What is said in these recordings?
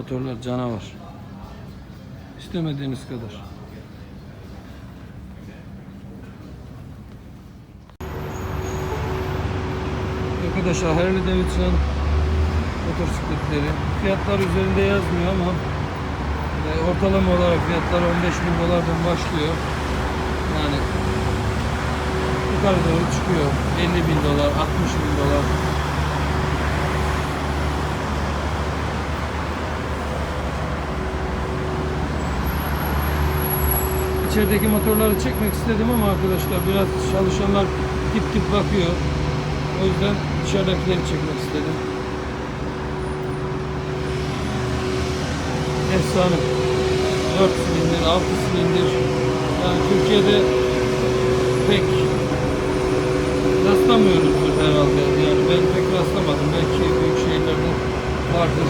motorlar canavar. İstemediğiniz kadar. Arkadaşlar Harley Davidson motosikletleri fiyatlar üzerinde yazmıyor ama e, ortalama olarak fiyatlar 15 bin dolardan başlıyor. Yani yukarı doğru çıkıyor. 50 bin dolar, 60 bin dolar. İçerideki motorları çekmek istedim ama arkadaşlar biraz çalışanlar tip tip bakıyor. O yüzden dışarıdakileri çekmek istedim. Efsane. 4 silindir, 6 silindir. Yani Türkiye'de pek rastlamıyoruzdur herhalde. Yani ben pek rastlamadım. Belki büyük şehirlerde vardır.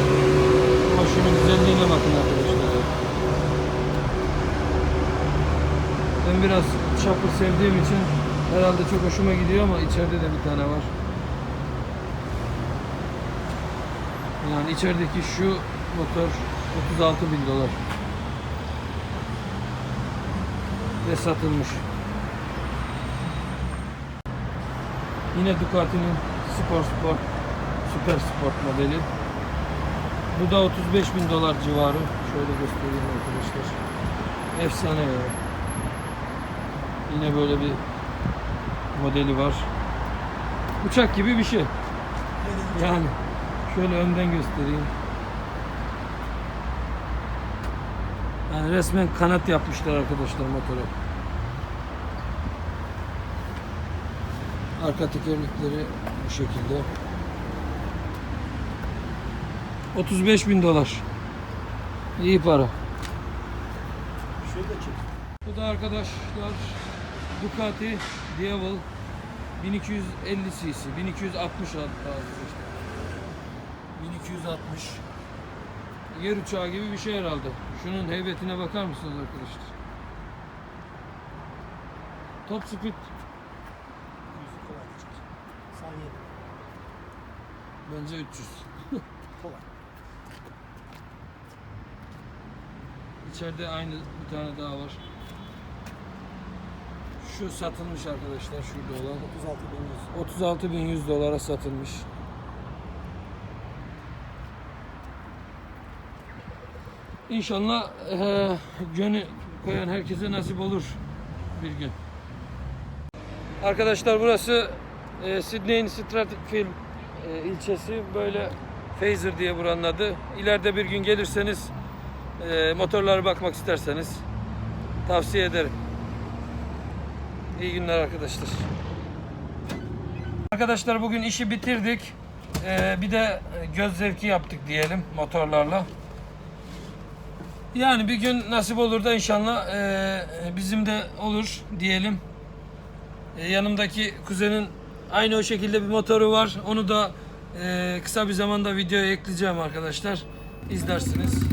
Ama güzelliğine bakın arkadaşlar. Ben biraz chopper sevdiğim için herhalde çok hoşuma gidiyor ama içeride de bir tane var. Yani içerideki şu motor 36 bin dolar. Ve satılmış. Yine Ducati'nin Sport Sport Super Sport modeli. Bu da 35 bin dolar civarı. Şöyle göstereyim arkadaşlar. Efsane ya. Yine böyle bir modeli var. Uçak gibi bir şey. Yani şöyle önden göstereyim. Yani resmen kanat yapmışlar arkadaşlar motora. Arka tekerlekleri bu şekilde. 35 bin dolar. İyi para. Şöyle çek. Bu da arkadaşlar Ducati Devil 1250 cc 1260 hatta arkadaşlar 1260 yer uçağı gibi bir şey herhalde. Şunun heybetine bakar mısınız arkadaşlar? Top speed. bence 300 kolay. İçeride aynı bir tane daha var şu satılmış arkadaşlar şurada olan 36 bin yüz. 36.100 dolara satılmış. İnşallah eee gönül koyan herkese nasip olur bir gün. Arkadaşlar burası eee Sydney'in Stratfield eee, ilçesi. Böyle Phaser diye buranın adı. İleride bir gün gelirseniz eee motorlara bakmak isterseniz tavsiye ederim. İyi günler arkadaşlar. Arkadaşlar bugün işi bitirdik. Ee, bir de göz zevki yaptık diyelim motorlarla. Yani bir gün nasip olur da inşallah ee, bizim de olur diyelim. Ee, yanımdaki kuzenin aynı o şekilde bir motoru var. Onu da ee, kısa bir zamanda videoya ekleyeceğim arkadaşlar. İzlersiniz.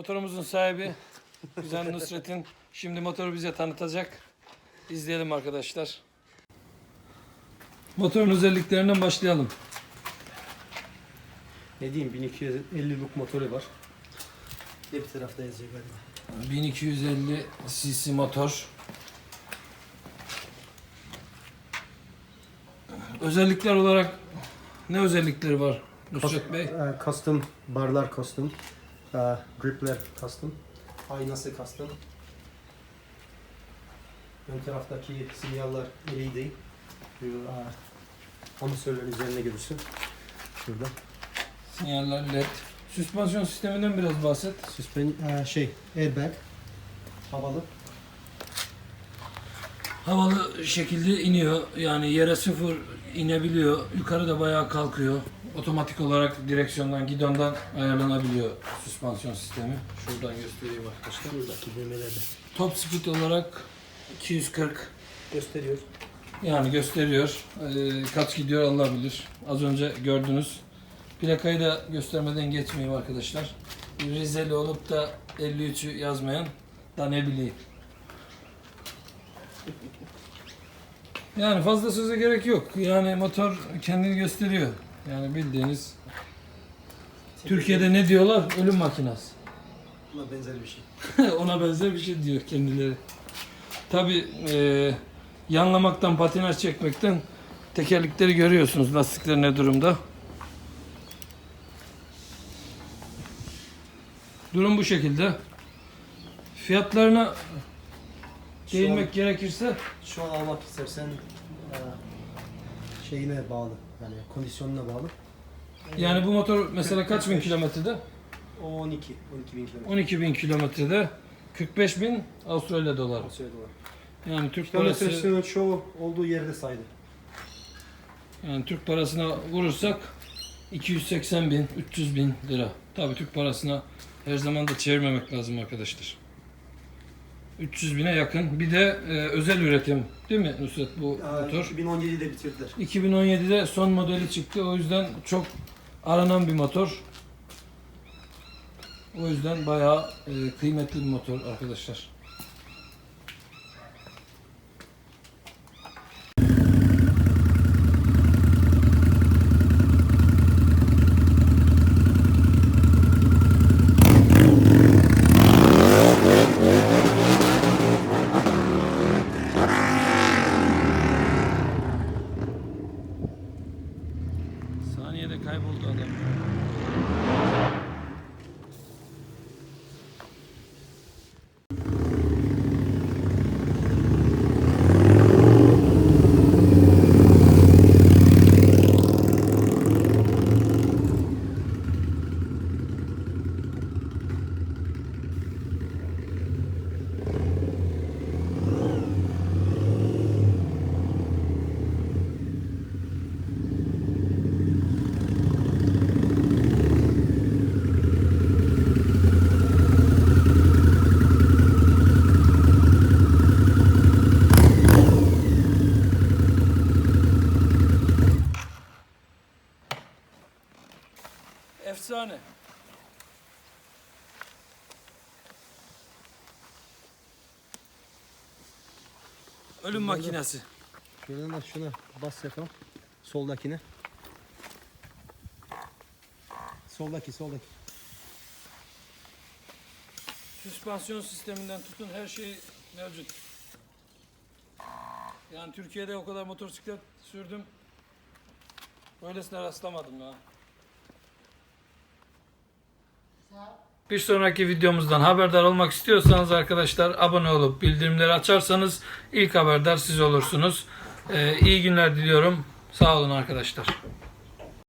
Motorumuzun sahibi Güzel Nusret'in şimdi motoru bize tanıtacak. İzleyelim arkadaşlar. Motorun özelliklerinden başlayalım. Ne diyeyim 1250 look motoru var. Bir tarafta yazıyor galiba. 1250 cc motor. Özellikler olarak ne özellikleri var Nusret Bey? Ee, Custom barlar custom. Ee, Gripler custom. Aynası custom. Ön taraftaki sinyaller LED. Amatörlerin üzerine görürsün. Şurada. Sinyaller led. Süspansiyon sisteminden biraz bahset. Süspen e, şey airbag. Havalı. Havalı şekilde iniyor. Yani yere sıfır inebiliyor. Yukarıda bayağı kalkıyor. Otomatik olarak direksiyondan, gidondan ayarlanabiliyor süspansiyon sistemi. Şuradan göstereyim arkadaşlar. Buradaki düğmelerde Top speed olarak 240 gösteriyor. yani gösteriyor. Ee, kaç gidiyor Allah bilir. Az önce gördünüz. Plakayı da göstermeden geçmeyeyim arkadaşlar. Rizeli olup da 53'ü yazmayan da ne bileyim. Yani fazla söze gerek yok. Yani motor kendini gösteriyor. Yani bildiğiniz Türkiye'de ne diyorlar? Ölüm makinası. Buna benzer bir şey. Ona benzer bir şey diyor kendileri. Tabi yanlamaktan, patinaj çekmekten tekerlekleri görüyorsunuz. Lastikler ne durumda. Durum bu şekilde. Fiyatlarına Şu değinmek an- gerekirse Şu an almak istersen e, şeyine bağlı. Yani kondisyonuna bağlı. yani bu motor mesela kaç bin 45. kilometrede? O 12. 12 bin kilometre. 12 bin kilometrede 45 bin Avustralya doları. Söyledi var. Yani Türk parası Kilometresinin çoğu olduğu yerde saydı. Yani Türk parasına vurursak 280 bin, 300 bin lira. Tabii Türk parasına her zaman da çevirmemek lazım arkadaşlar. 300 bine yakın. Bir de e, özel üretim değil mi Nusret bu Aa, motor? 2017'de bitirdiler. 2017'de son modeli çıktı. O yüzden çok aranan bir motor. O yüzden bayağı e, kıymetli bir motor arkadaşlar. Efsane. Ölüm makinesi. Şuradan da şuna bas yapalım. Soldakine. Soldaki, soldaki. Süspansiyon sisteminden tutun her şey mevcut. Yani Türkiye'de o kadar motosiklet sürdüm. Böylesine rastlamadım ya. Bir sonraki videomuzdan haberdar olmak istiyorsanız arkadaşlar abone olup bildirimleri açarsanız ilk haberdar siz olursunuz. Ee, iyi günler diliyorum. Sağ olun arkadaşlar.